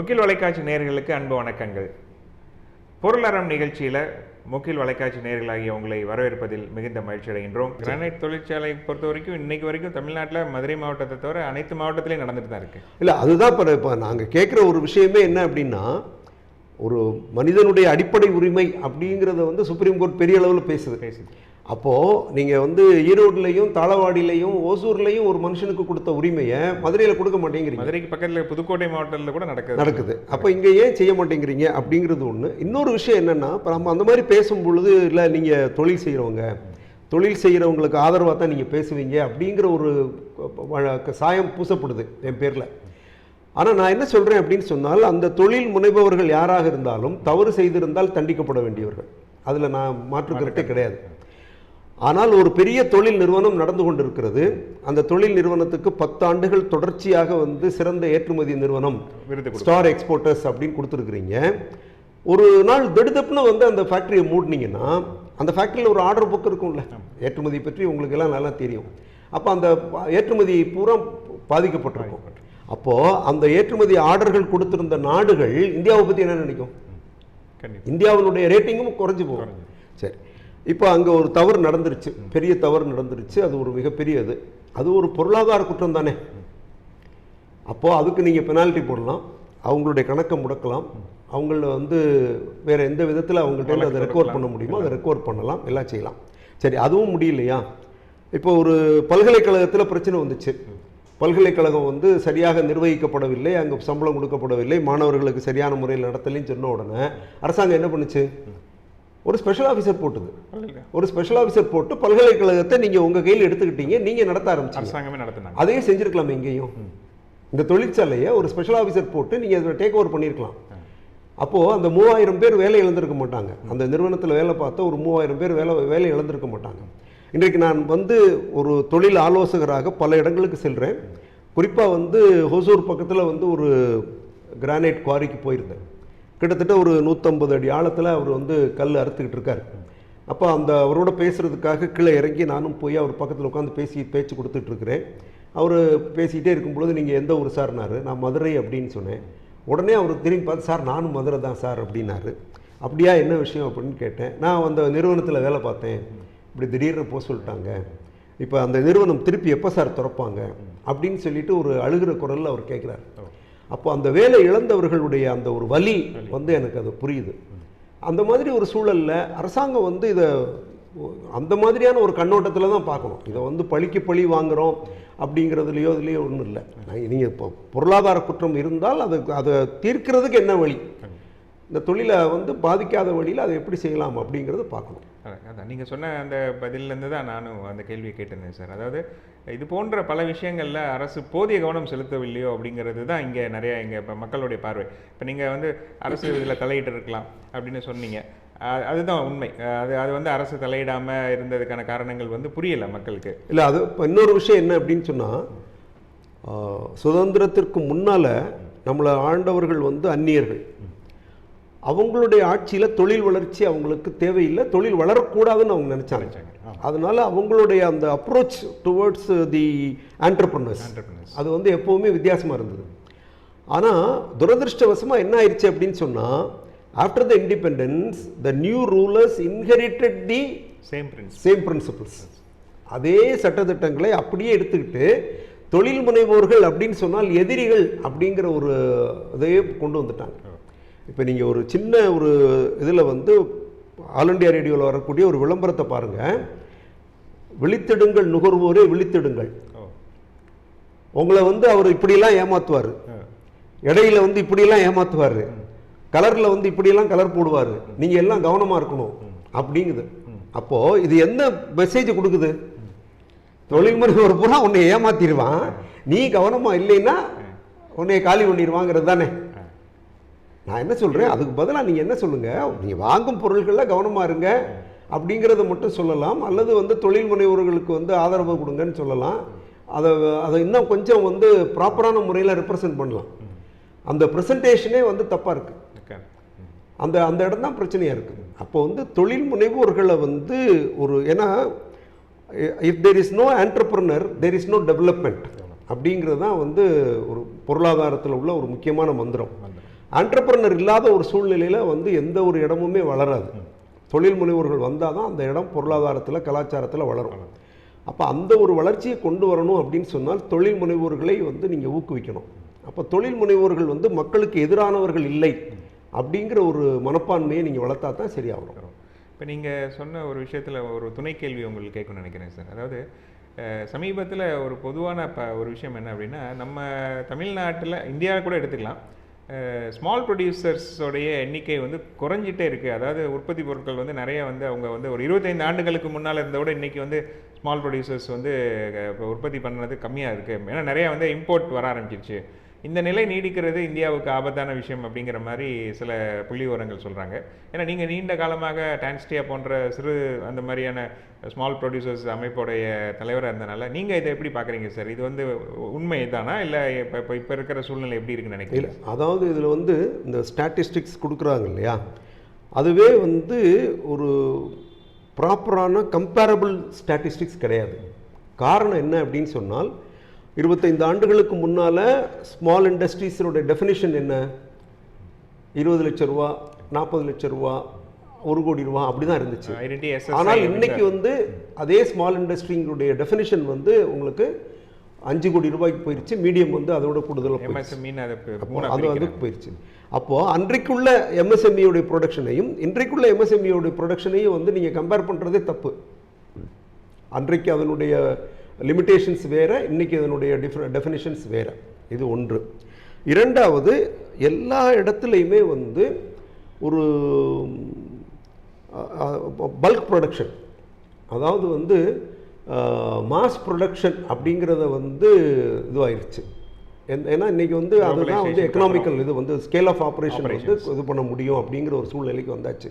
முகில் தொலைக்காட்சி நேயர்களுக்கு அன்பு வணக்கங்கள். பொருளறம் நிகழ்ச்சியில் முகில் தொலைக்காட்சி நேயர்களாகிய உங்களை வரவேற்பதில் மிகுந்த மகிழ்ச்சி அடைகின்றோம். கிரானைட் தொழிற்சாலை பொறுத்த வரைக்கும் இன்னைக்கு வரைக்கும் தமிழ்நாட்டில் மதுரை மாவட்டத்தை தவிர அனைத்து மாவட்டத்திலையும் நடந்துட்டு தான் இருக்கு. இல்லை அதுதான் இப்போ இப்போ நாங்கள் கேட்குற ஒரு விஷயமே என்ன அப்படின்னா ஒரு மனிதனுடைய அடிப்படை உரிமை அப்படிங்கிறத வந்து சுப்ரீம் கோர்ட் பெரிய அளவில் பேசுது. பேசுது. அப்போது நீங்கள் வந்து ஈரோட்லையும் தாளவாடிலையும் ஓசூர்லையும் ஒரு மனுஷனுக்கு கொடுத்த உரிமையை மதுரையில் கொடுக்க மாட்டேங்கிறீங்க. மதுரைக்கு பக்கத்தில் புதுக்கோட்டை மாவட்டத்தில் கூட நடக்குது. நடக்குது. அப்போ இங்கே ஏன் செய்ய மாட்டேங்கிறீங்க? அப்படிங்கிறது ஒன்று இன்னொரு விஷயம் என்னென்னா இப்போ நம்ம அந்த மாதிரி பேசும் பொழுது இல்லை நீங்கள் தொழில் செய்கிறவங்க தொழில் செய்கிறவங்களுக்கு ஆதரவாக தான் நீங்கள் பேசுவீங்க அப்படிங்கிற ஒரு சாயம் பூசப்படுது என் பேரில். ஆனால் நான் என்ன சொல்கிறேன் அப்படின்னு சொன்னால் அந்த தொழில் முனைபவர்கள் யாராக இருந்தாலும் தவறு செய்திருந்தால் தண்டிக்கப்பட வேண்டியவர்கள். அதில் நான் மாற்று கருத்தே. கிடையாது. ஆனால் ஒரு பெரிய தொழில் நிறுவனம் நடந்து கொண்டிருக்கிறது. அந்த தொழில் நிறுவனத்துக்கு பத்து ஆண்டுகள் தொடர்ச்சியாக வந்து சிறந்த ஏற்றுமதி நிறுவனம் ஸ்டார் எக்ஸ்போர்ட்டர்ஸ் அப்படின்னு கொடுத்துருக்குறீங்க. ஒரு நாள் திடுதப்புன்னு வந்து அந்த ஃபேக்ட்ரியை மூடினீங்கன்னா அந்த ஃபேக்ட்ரியில் ஒரு ஆர்டர் புக் இருக்கும்ல. ஏற்றுமதி பற்றி உங்களுக்கு எல்லாம் நல்லா தெரியும். அப்போ அந்த ஏற்றுமதி பூரா பாதிக்கப்பட்டிருக்கும். அப்போது அந்த ஏற்றுமதி ஆர்டர்கள் கொடுத்திருந்த நாடுகள் இந்தியாவை பற்றி என்ன நினைக்கும்? இந்தியாவினுடைய ரேட்டிங்கும் குறைஞ்சு போகும். சரி. இப்போ அங்கே ஒரு தவறு நடந்துருச்சு. பெரிய தவறு நடந்துருச்சு. அது ஒரு மிகப்பெரிய இது அது ஒரு பொருளாதார குற்றம் தானே? அப்போது அதுக்கு நீங்கள் பெனால்ட்டி போடலாம். அவங்களுடைய கணக்கை முடக்கலாம். அவங்கள வந்து வேறு எந்த விதத்தில் அவங்கள்ட்ட அதை ரெக்கவர் பண்ண முடியுமோ அதை ரெக்கவர் பண்ணலாம். எல்லாம் செய்யலாம். சரி அதுவும் முடியலையா? இப்போ ஒரு பல்கலைக்கழகத்தில் பிரச்சனை வந்துச்சு. பல்கலைக்கழகம் வந்து சரியாக நிர்வகிக்கப்படவில்லை. அங்கே சம்பளம் கொடுக்கப்படவில்லை. மாணவர்களுக்கு சரியான முறையில் நடத்தலைன்னு சொன்ன உடனே அரசாங்கம் என்ன பண்ணுச்சு? ஒரு ஸ்பெஷல் ஆஃபீஸர் போட்டுது. ஒரு ஸ்பெஷல் ஆஃபீஸர் போட்டு பல்கலைக்கழகத்தை நீங்கள் உங்கள் கையில் எடுத்துக்கிட்டீங்க நீங்கள் நடத்த ஆரம்பிச்சீங்க. அதையும் செஞ்சிருக்கலாம் எங்கேயும். இந்த தொழிற்சாலையை ஒரு ஸ்பெஷல் ஆஃபீஸர் போட்டு நீங்கள் அதில் டேக் ஓவர் பண்ணியிருக்கலாம். அப்போது அந்த மூவாயிரம் பேர் வேலை இழந்திருக்க மாட்டாங்க. அந்த நிறுவனத்தில் வேலை பார்த்த ஒரு மூவாயிரம் பேர் வேலை வேலை இழந்திருக்க மாட்டாங்க. இன்றைக்கு நான் வந்து ஒரு தொழில் ஆலோசகராக பல இடங்களுக்கு செல்கிறேன் குறிப்பாக வந்து ஹொசூர் பக்கத்தில் வந்து ஒரு கிரானைட் குவாரிக்கு போயிருந்தேன். கிட்டத்தட்ட ஒரு நூற்றம்பது அடி ஆழத்தில் அவர் வந்து கல் அறுத்துக்கிட்டு இருக்கார். அப்போ அந்த அவரோட பேசுகிறதுக்காக கீழே இறங்கி நானும் போய் அவர் பக்கத்தில் உட்காந்து பேசி பேச்சு கொடுத்துட்ருக்குறேன் அவர் பேசிகிட்டே இருக்கும்பொழுது நீங்கள் எந்த ஊர் சார்னாரு? நான் மதுரை அப்படின்னு சொன்னேன். உடனே அவர் திரும்பி பார்த்து சார் நானும் மதுரை தான் சார் அப்படின்னாரு. அப்படியா என்ன விஷயம்? அப்படின்னு கேட்டேன். நான் அந்த நிறுவனத்தில் வேலை பார்த்தேன். இப்படி திடீர்னு போக சொல்லிட்டாங்க. இப்போ அந்த நிறுவனம் திருப்பி எப்போ சார் திறப்பாங்க? அப்படின்னு சொல்லிட்டு ஒரு அழுகிற குரலில் அவர் கேட்குறாரு அப்போ அந்த வேலை இழந்தவர்களுடைய அந்த ஒரு வலி வந்து எனக்கு அது புரியுது. அந்த மாதிரி ஒரு சூழலில் அரசாங்கம் வந்து இதை அந்த மாதிரியான ஒரு கண்ணோட்டத்தில் தான் பார்க்கணும். இதை வந்து பழிக்கு பழி வாங்குகிறோம் அப்படிங்கிறதுலையோ இதுலேயோ ஒன்றும் இல்லை. நீங்கள் இப்போ பொருளாதார குற்றம் இருந்தால் அது அதை தீர்க்கிறதுக்கு என்ன வழி? இந்த தொழிலை வந்து பாதிக்காத வழியில் அதை எப்படி செய்யலாம் அப்படிங்கிறத பார்க்கணும். அதான், நீங்கள் சொன்ன அந்த பதிலிருந்து தான் நானும் அந்த கேள்வியை கேட்டிருந்தேன் சார். அதாவது இது போன்ற பல விஷயங்களில் அரசு போதிய கவனம் செலுத்தவில்லையோ அப்படிங்கிறது தான் இங்கே நிறைய இங்கே இப்போ மக்களுடைய பார்வை. இப்போ நீங்கள் வந்து அரசு இதில் தலையிட்டு இருக்கலாம் அப்படின்னு சொன்னீங்க. அதுதான் உண்மை. அது அது வந்து அரசு தலையிடாமல் இருந்ததுக்கான காரணங்கள் வந்து புரியலை மக்களுக்கு. இல்லை அது இப்போ இன்னொரு விஷயம் என்ன அப்படின்னு சொன்னால் சுதந்திரத்திற்கு முன்னால் நம்மளை ஆண்டவர்கள் வந்து அந்நியர்கள். அவங்களுடைய ஆட்சியில் தொழில் வளர்ச்சி அவங்களுக்கு தேவையில்லை. தொழில் வளரக்கூடாதுன்னு அவங்க நினச்சாங்க. அதனால அவங்களுடைய அந்த அப்ரோச் டுவர்ட்ஸ் தி ஆண்டர்பிரினர்ஸ். அது வந்து எப்போவுமே வித்தியாசமாக இருந்தது. ஆனால் துரதிருஷ்டவசமாக என்ன ஆயிடுச்சு அப்படின்னு சொன்னால் after the independence the new rulers inherited the same same principles அதே சட்டத்திட்டங்களை அப்படியே எடுத்துக்கிட்டு தொழில் முனைவோர்கள் அப்படின்னு சொன்னால் எதிரிகள் அப்படிங்கிற ஒரு இதையே கொண்டு வந்துட்டாங்க. இப்போ நீங்கள் ஒரு சின்ன ஒரு இதில் வந்து ஆல் இண்டியா ரேடியோவில் வரக்கூடிய ஒரு விளம்பரத்தை பாருங்கள் விழித்திடுங்கள் நுகர்வோரே விழித்திடுங்கள். உங்களை வந்து அவர் இப்படியெல்லாம் ஏமாத்துவார். இடையில வந்து இப்படியெல்லாம் ஏமாத்துவார். கலரில் வந்து இப்படியெல்லாம் கலர் போடுவார். நீங்கள் எல்லாம் கவனமாக இருக்கணும். அப்படிங்குது. அப்போது இது என்ன மெசேஜ் கொடுக்குது? தொழில் முனைவோர் பூரா உன்னை ஏமாத்திடுவான். நீ கவனமாக இல்லைன்னா உன்னை காலி பண்ணிடுவாங்கிறது தானே? நான் என்ன சொல்கிறேன் அதுக்கு பதிலாக நீங்கள் என்ன சொல்லுங்கள் நீங்கள் வாங்கும் பொருள்களில் கவனமாக இருங்க. அப்படிங்கிறத மட்டும் சொல்லலாம். அல்லது வந்து தொழில் முனைவோர்களுக்கு வந்து ஆதரவு கொடுங்கன்னு சொல்லலாம். அதை அதை இன்னும் கொஞ்சம் வந்து ப்ராப்பரான முறையில் ரெப்ரசன்ட் பண்ணலாம். அந்த ப்ரெசன்டேஷனே வந்து தப்பாக இருக்குது அந்த அந்த இடம் தான் பிரச்சனையாக இருக்குது அப்போ வந்து தொழில் முனைவோர்களை வந்து ஒரு ஏன்னா if there is no entrepreneur there is no development அப்படிங்கிறது தான் வந்து ஒரு பொருளாதாரத்தில் உள்ள ஒரு முக்கியமான மந்திரம். ஆண்டர்பிரனர் இல்லாத ஒரு சூழ்நிலையில் வந்து எந்த ஒரு இடமுமே வளராது. தொழில் முனைவோர்கள் வந்தால் தான் அந்த இடம் பொருளாதாரத்தில் கலாச்சாரத்தில் வளரும். அப்போ அந்த ஒரு வளர்ச்சியை கொண்டு வரணும் அப்படின்னு சொன்னால் தொழில் முனைவோர்களை வந்து நீங்கள் ஊக்குவிக்கணும். அப்போ தொழில் முனைவோர்கள் வந்து மக்களுக்கு எதிரானவர்கள் இல்லை அப்படிங்கிற ஒரு மனப்பான்மையை நீங்கள் வளர்த்தா தான் சரியாகும். இப்போ நீங்கள் சொன்ன ஒரு விஷயத்தில் ஒரு துணை கேள்வி உங்களுக்கு கேட்கணும்னு நினைக்கிறேன் சார். அதாவது சமீபத்தில் ஒரு பொதுவான இப்போ ஒரு விஷயம் என்ன அப்படின்னா நம்ம தமிழ்நாட்டில் இந்தியா கூட எடுத்துக்கலாம். ஸ்மால் ப்ரொடியூசர்ஸோடைய எண்ணிக்கை வந்து குறைஞ்சிட்டே இருக்குது அதாவது உற்பத்தி பொருட்கள் வந்து நிறைய வந்து அவங்க வந்து ஒரு இருபத்தைந்து ஆண்டுகளுக்கு முன்னால் இருந்த விட இன்றைக்கி வந்து ஸ்மால் ப்ரொடியூசர்ஸ் வந்து உற்பத்தி பண்ணுறது கம்மியாக இருக்குது ஏன்னா நிறையா வந்து இம்போர்ட் வர ஆரம்பிச்சிருச்சு. இந்த நிலை நீடிக்கிறது இந்தியாவுக்கு ஆபத்தான விஷயம் அப்படிங்கிற மாதிரி சில புள்ளி விவரங்கள் சொல்கிறாங்க ஏன்னா நீங்கள் நீண்ட காலமாக டான்ஸ்டியா போன்ற சிறு அந்த மாதிரியான ஸ்மால் ப்ரொடியூசர்ஸ் அமைப்போடைய தலைவராக இருந்தனால நீங்கள் இதை எப்படி பார்க்குறீங்க சார்? இது வந்து உண்மை தானா? இல்லை இப்போ இப்போ இப்போ இருக்கிற சூழ்நிலை எப்படி இருக்குன்னு நினைக்கிறீங்க? அதாவது இதில் வந்து இந்த ஸ்டாட்டிஸ்டிக்ஸ் கொடுக்குறாங்க இல்லையா? அதுவே வந்து ஒரு ப்ராப்பரான கம்பேரபிள் ஸ்டாட்டிஸ்டிக்ஸ் கிடையாது. காரணம் என்ன அப்படின்னு சொன்னால் இருபத்தைந்து ஆண்டுகளுக்கு முன்னால் ஸ்மால் இண்டஸ்ட்ரீஸினுடைய டெஃபினிஷன் என்ன? இருபது லட்ச ரூபா நாற்பது லட்ச ரூபா ஒரு கோடி ரூபா அப்படி தான் இருந்துச்சு ஆனால் இன்னைக்கு வந்து அதே ஸ்மால் இண்டஸ்ட்ரிங்களுடைய டெஃபினிஷன் வந்து உங்களுக்கு அஞ்சு கோடி ரூபாய்க்கு போயிருச்சு. மீடியம் வந்து அதோட கூடுதலாக அதை. அதுக்கு போயிடுச்சு அப்போ அன்றைக்குள்ள எம்எஸ்எம்இயோடைய ப்ரொடக்ஷனையும் இன்றைக்குள்ள எம்எஸ்எம்இயோடைய ப்ரொடக்ஷனையும் வந்து நீங்கள் கம்பேர் பண்ணுறதே தப்பு. அன்றைக்கு அதனுடைய லிமிட்டேஷன்ஸ் வேற இன்னைக்கு அதனுடைய டிஃப்ர டெஃபினிஷன்ஸ் வேற. இது ஒன்று. இரண்டாவது எல்லா இடத்துலையுமே வந்து ஒரு பல்க் ப்ரொடக்ஷன் அதாவது வந்து மாஸ் ப்ரொடக்ஷன் அப்படிங்கிறத வந்து இதுவாயிருச்சு. ஏன்னா இன்னைக்கு வந்து அதுதான் வந்து எக்கனாமிக்கல் இது வந்து ஸ்கேல் ஆஃப் ஆப்ரேஷன் வந்து இது பண்ண முடியும் அப்படிங்கிற ஒரு சூழ்நிலைக்கு வந்தாச்சு.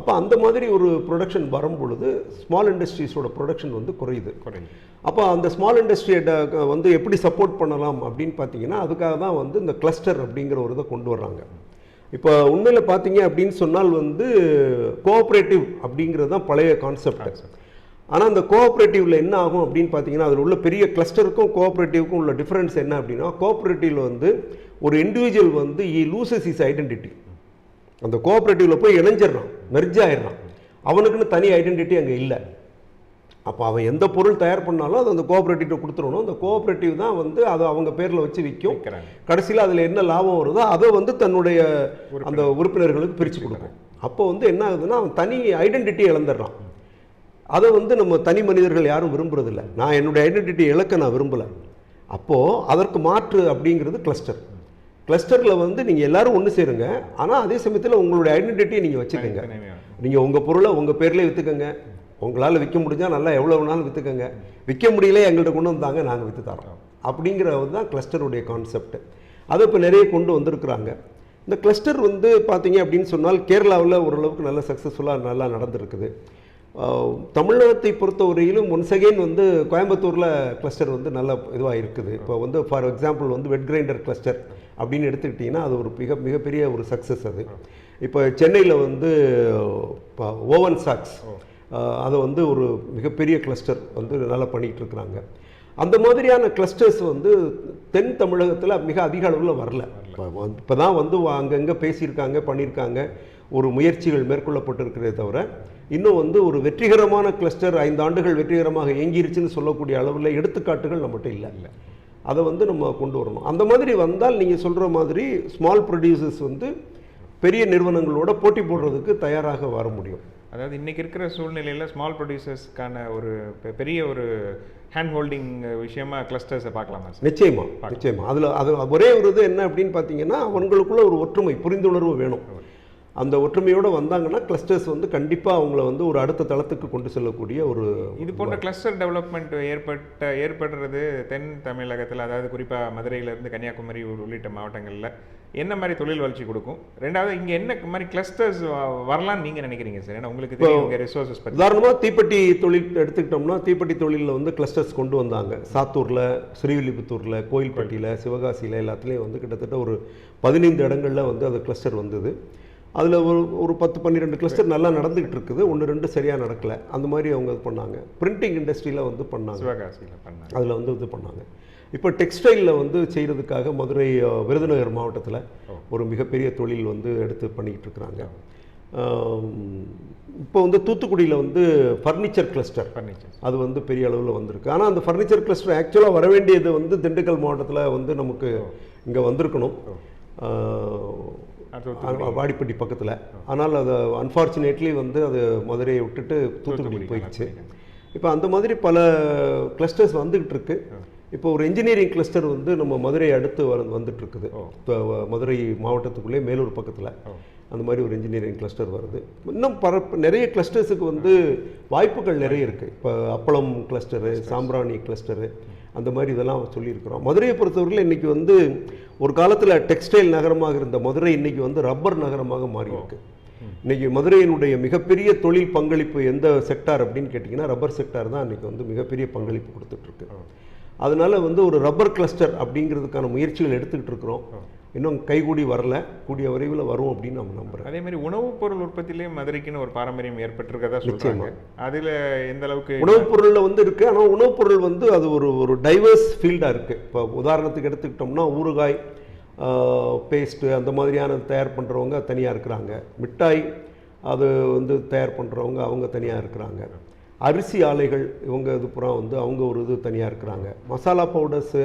அப்போ அந்த மாதிரி ஒரு ப்ரொடக்ஷன் வரும் பொழுது ஸ்மால் இண்டஸ்ட்ரீஸோட ப்ரொடக்ஷன் வந்து குறையுது. குறையுது. அப்போ அந்த ஸ்மால் இண்டஸ்ட்ரியை வந்து எப்படி சப்போர்ட் பண்ணலாம் அப்படின்னு பார்த்தீங்கன்னா அதுக்காக தான் வந்து இந்த கிளஸ்டர் அப்படிங்கிற ஒரு இதை கொண்டு வர்றாங்க. இப்போ உண்மையில் பார்த்தீங்க அப்படின்னு சொன்னால் வந்து கோஆப்ரேட்டிவ் அப்படிங்கிறது தான் பழைய கான்செப்ட் ஆனால் அந்த கோஆப்ரேட்டிவ்ல என்ன ஆகும் அப்படின்னு பார்த்தீங்கன்னா அதில் உள்ள பெரிய கிளஸ்டருக்கும் கோஆப்ரேட்டிவ்க்கும் உள்ள டிஃபரன்ஸ் என்ன அப்படின்னா கோஆப்ரேட்டிவ்ல வந்து ஒரு இண்டிவிஜுவல் வந்து ஈ லூசஸ் இஸ் ஐடென்டிட்டி அந்த கோஆப்ரேட்டிவ்ல போய் இணைஞ்சிடுறான். மெர்ஜ் ஆயிடுறான். அவனுக்குன்னு தனி ஐடென்டிட்டி அங்கே இல்லை. அப்போ அவன் எந்த பொருள் தயார் பண்ணாலும் அது அந்த கோஆப்ரேட்டிவ் கொடுத்துடணும். அந்த கோஆப்ரேட்டிவ் தான் வந்து அதை அவங்க பேரில் வச்சு விற்கும். கடைசியில் அதில் என்ன லாபம் வருதோ அதை வந்து தன்னுடைய அந்த உறுப்பினர்களுக்கு பிரித்து கொடுக்கும். அப்போ வந்து என்ன ஆகுதுன்னா அவன் தனி ஐடென்டிட்டி இழந்துடுறான். அதை வந்து நம்ம தனி மனிதர்கள் யாரும் விரும்புறதில்ல. நான் என்னுடைய ஐடென்டிட்டி இழக்க நான் விரும்பலை. அப்போது அதற்கு மாற்று அப்படிங்கிறது கிளஸ்டர் கிளஸ்டரில் வந்து நீங்கள் எல்லாரும் ஒன்று சேருங்க. ஆனால் அதே சமயத்தில் உங்களுடைய ஐடென்டிட்டியை நீங்கள் வச்சுக்கோங்க. நீங்கள் உங்கள் பொருளை உங்கள் பேர்லேயே விற்றுக்கங்க உங்களால் விற்க முடிஞ்சால் நல்லா எவ்வளோ வேணாலும் விற்றுக்கங்க விற்க முடியல எங்கள்கிட்ட கொண்டு வந்தாங்க நாங்கள் விற்று தரோம் அப்படிங்கிறது தான் கிளஸ்டருடைய கான்செப்ட் அதை இப்போ நிறைய கொண்டு வந்திருக்கிறாங்க. இந்த கிளஸ்டர் வந்து பார்த்தீங்க அப்படின்னு சொன்னால் கேரளாவில் ஓரளவுக்கு நல்ல சக்ஸஸ்ஃபுல்லாக நல்லா நடந்திருக்குது. தமிழகத்தை பொறுத்தவரையிலும் ஒன்ஸ் அகெயின் வந்து கோயம்புத்தூரில் கிளஸ்டர் வந்து நல்ல இதுவாக இருக்குது. இப்போ வந்து ஃபார் எக்ஸாம்பிள் வந்து வெட் கிரைண்டர் கிளஸ்டர் அப்படின்னு எடுத்துக்கிட்டிங்கன்னா அது ஒரு மிக மிகப்பெரிய ஒரு சக்ஸஸ் அது. இப்போ சென்னையில் வந்து ஓவன் சாக்ஸ் அதை வந்து ஒரு மிகப்பெரிய கிளஸ்டர் வந்து நல்லா பண்ணிகிட்டு இருக்கிறாங்க அந்த மாதிரியான கிளஸ்டர்ஸ் வந்து தென் தமிழகத்தில் மிக அதிக அளவில் வரல. இப்போ தான் வந்து அங்கங்கே பேசியிருக்காங்க பண்ணியிருக்காங்க. ஒரு முயற்சிகள் மேற்கொள்ளப்பட்டிருக்கிறதே தவிர இன்னும் வந்து ஒரு வெற்றிகரமான கிளஸ்டர் ஐந்து ஆண்டுகள் வெற்றிகரமாக இயங்கிருச்சுன்னு சொல்லக்கூடிய அளவில் எடுத்துக்காட்டுகள் நம்மகிட்ட இல்லை. இல்லை. அதை வந்து நம்ம கொண்டு வரணும். அந்த மாதிரி வந்தால் நீங்கள் சொல்கிற மாதிரி ஸ்மால் ப்ரொடியூசர்ஸ் வந்து பெரிய நிறுவனங்களோட போட்டி போடுறதுக்கு தயாராக வர முடியும். அதாவது இன்னைக்கு இருக்கிற சூழ்நிலையில் ஸ்மால் ப்ரொடியூசர்ஸ்க்கான ஒரு பெ- பெரிய ஒரு ஹேண்ட் ஹோல்டிங் விஷயமா கிளஸ்டர்ஸை பார்க்கலாமா சார்? நிச்சயமா நிச்சயமா. அதில் அது ஒரே ஒரு இது என்ன அப்படின்னு பார்த்தீங்கன்னா அவங்களுக்குள்ள ஒரு ஒற்றுமை புரிந்துணர்வு வேணும். அந்த ஒற்றுமையோடு வந்தாங்கன்னா கிளஸ்டர்ஸ் வந்து கண்டிப்பாக அவங்கள வந்து ஒரு அடுத்த தளத்துக்கு கொண்டு செல்லக்கூடிய ஒரு இது போன்ற கிளஸ்டர் டெவலப்மெண்ட் ஏற்பட்ட ஏற்படுறது தென் தமிழகத்தில் அதாவது குறிப்பாக மதுரையிலேருந்து கன்னியாகுமரி உள்- உள்ளிட்ட மாவட்டங்களில் என்ன மாதிரி தொழில் வளர்ச்சி கொடுக்கும்? ரெண்டாவது இங்கே என்ன மாதிரி கிளஸ்டர்ஸ் வரலாம்னு நீங்கள் நினைக்கிறீங்க சார்? ஏன்னா உங்களுக்கு தெரியும் ரிசோர்ஸஸ் பற்றி உதாரணமாக தீப்பெட்டி தொழில் எடுத்துக்கிட்டோம்னா தீப்பெட்டி தொழிலில் வந்து கிளஸ்டர்ஸ் கொண்டு வந்தாங்க. சாத்தூரில் ஸ்ரீவில்லிபுத்தூரில் கோயில்பட்டியில் சிவகாசியில் எல்லாத்துலேயும் வந்து கிட்டத்தட்ட ஒரு பதினைந்து இடங்களில் வந்து அது கிளஸ்டர் வந்தது. அதில் ஒரு ஒரு பத்து பன்னிரெண்டு கிளஸ்டர் நல்லா நடந்துகிட்டு இருக்குது. ஒன்று ரெண்டு சரியாக நடக்கலை. அந்த மாதிரி அவங்க இது பண்ணாங்க. பிரிண்டிங் இண்டஸ்ட்ரியில் வந்து பண்ணாங்க. சிவகாசியில் பண்ணாங்க. அதில் வந்து இது பண்ணாங்க. இப்போ டெக்ஸ்டைலில் வந்து செய்கிறதுக்காக மதுரை விருதுநகர் மாவட்டத்தில் ஒரு மிகப்பெரிய தொழில் வந்து எடுத்து பண்ணிக்கிட்டு இருக்கிறாங்க. இப்போ வந்து தூத்துக்குடியில் வந்து ஃபர்னிச்சர் கிளஸ்டர் ஃபர்னிச்சர் அது வந்து பெரிய அளவில் வந்திருக்கு. ஆனால் அந்த ஃபர்னிச்சர் கிளஸ்டர் ஆக்சுவலாக வர வேண்டியது வந்து திண்டுக்கல் மாவட்டத்தில் வந்து நமக்கு இங்கே வந்திருக்கணும். வாடிப்பட்டி பக்கத்தில். ஆனால் அது அன்ஃபார்ச்சுனேட்லி வந்து அது மதுரையை விட்டுட்டு தூத்துக்குடி போயிடுச்சு. இப்போ அந்த மாதிரி பல கிளஸ்டர்ஸ் வந்துகிட்டு இருக்கு. இப்போ ஒரு இன்ஜினியரிங் கிளஸ்டர் வந்து நம்ம மதுரை அடுத்து வர வந்துட்டு இருக்குது இப்போ மதுரை மாவட்டத்துக்குள்ளே மேலூர் பக்கத்தில் அந்த மாதிரி ஒரு இன்ஜினியரிங் கிளஸ்டர் வருது. இன்னும் பர நிறைய கிளஸ்டர்ஸுக்கு வந்து வாய்ப்புகள் நிறைய இருக்குது இப்போ அப்பளம் கிளஸ்டரு சாம்பிராணி கிளஸ்டரு அந்த மாதிரி இதெல்லாம் சொல்லியிருக்கிறோம். மதுரையை பொறுத்தவரையில் இன்றைக்கி வந்து ஒரு காலத்தில் டெக்ஸ்டைல் நகரமாக இருந்த மதுரை இன்றைக்கி வந்து ரப்பர் நகரமாக மாறி இருக்கு இன்னைக்கு மதுரையினுடைய மிகப்பெரிய தொழில் பங்களிப்பு எந்த செக்டார் அப்படின்னு கேட்டிங்கன்னா ரப்பர் செக்டார் தான் இன்னைக்கு வந்து மிகப்பெரிய பங்களிப்பு கொடுத்துட்ருக்கு அதனால வந்து ஒரு ரப்பர் கிளஸ்டர் அப்படிங்கிறதுக்கான முயற்சிகள் எடுத்துக்கிட்டு இருக்கிறோம். இன்னும் கைகூடி வரல கூடிய விரைவில் வரும் அப்படின்னு நம்ம நம்புகிறேன் அதே மாதிரி உணவுப் பொருள் உற்பத்தியிலையும் மதுரைக்குன்னு ஒரு பாரம்பரியம் ஏற்பட்டிருக்கதா சொல்றாங்க. அதுல எந்த அளவுக்கு உணவுப் பொருளில் வந்து இருக்குது ஆனால் உணவுப் பொருள் வந்து அது ஒரு ஒரு டைவர்ஸ் ஃபீல்டாக இருக்குது இப்போ உதாரணத்துக்கு எடுத்துக்கிட்டோம்னா ஊறுகாய் பேஸ்ட்டு அந்த மாதிரியான தயார் பண்ணுறவங்க தனியாக இருக்கிறாங்க. மிட்டாய் அது வந்து தயார் பண்ணுறவங்க அவங்க தனியாக இருக்கிறாங்க. அரிசி ஆலைகள் இவங்க இது புறா வந்து அவங்க ஒரு இது தனியாக இருக்கிறாங்க. மசாலா பவுடர்ஸு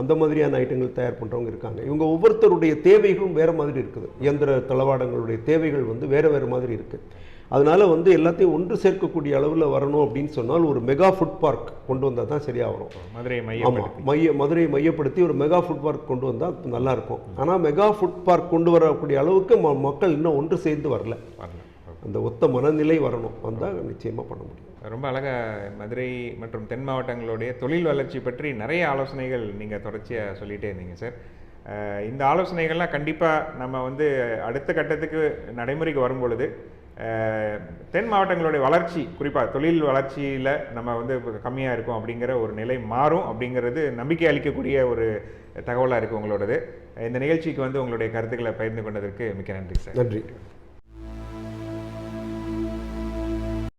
அந்த மாதிரியான ஐட்டங்கள் தயார் பண்ணுறவங்க இருக்காங்க. இவங்க ஒவ்வொருத்தருடைய தேவைகளும் வேறு மாதிரி இருக்குது. இயந்திர தளவாடங்களுடைய தேவைகள் வந்து வேறு வேறு மாதிரி இருக்குது அதனால வந்து எல்லாத்தையும் ஒன்று சேர்க்கக்கூடிய அளவில் வரணும் அப்படின்னு சொன்னால் ஒரு மெகா ஃபுட் பார்க் கொண்டு வந்தால் தான் சரியாக வரும் மதுரையை ஆமாம் மைய மதுரையை மையப்படுத்தி ஒரு மெகா ஃபுட் பார்க் கொண்டு வந்தால் நல்லா இருக்கும். ஆனால் மெகா ஃபுட் பார்க் கொண்டு வரக்கூடிய அளவுக்கு மக்கள் இன்னும் ஒன்று சேர்ந்து வரல. அந்த ஒத்த மனநிலை வரணும். வந்தால் நிச்சயமாக பண்ண முடியும். ரொம்ப அழகாக மதுரை மற்றும் தென் மாவட்டங்களுடைய தொழில் வளர்ச்சி பற்றி நிறைய ஆலோசனைகள் நீங்கள் தொடர்ச்சியாக சொல்லிகிட்டே இருந்தீங்க சார். இந்த ஆலோசனைகள்லாம் கண்டிப்பாக நம்ம வந்து அடுத்த கட்டத்துக்கு நடைமுறைக்கு வரும் பொழுது தென் மாவட்டங்களுடைய வளர்ச்சி குறிப்பாக தொழில் வளர்ச்சியில் நம்ம வந்து கம்மியாக இருக்கும் அப்படிங்கிற ஒரு நிலை மாறும் அப்படிங்கிறது நம்பிக்கை அளிக்கக்கூடிய ஒரு தகவலாக இருக்குது உங்களோடது. இந்த நிகழ்ச்சிக்கு வந்து உங்களுடைய கருத்துக்களை பகிர்ந்து கொண்டதற்கு மிக்க நன்றி சார். நன்றி.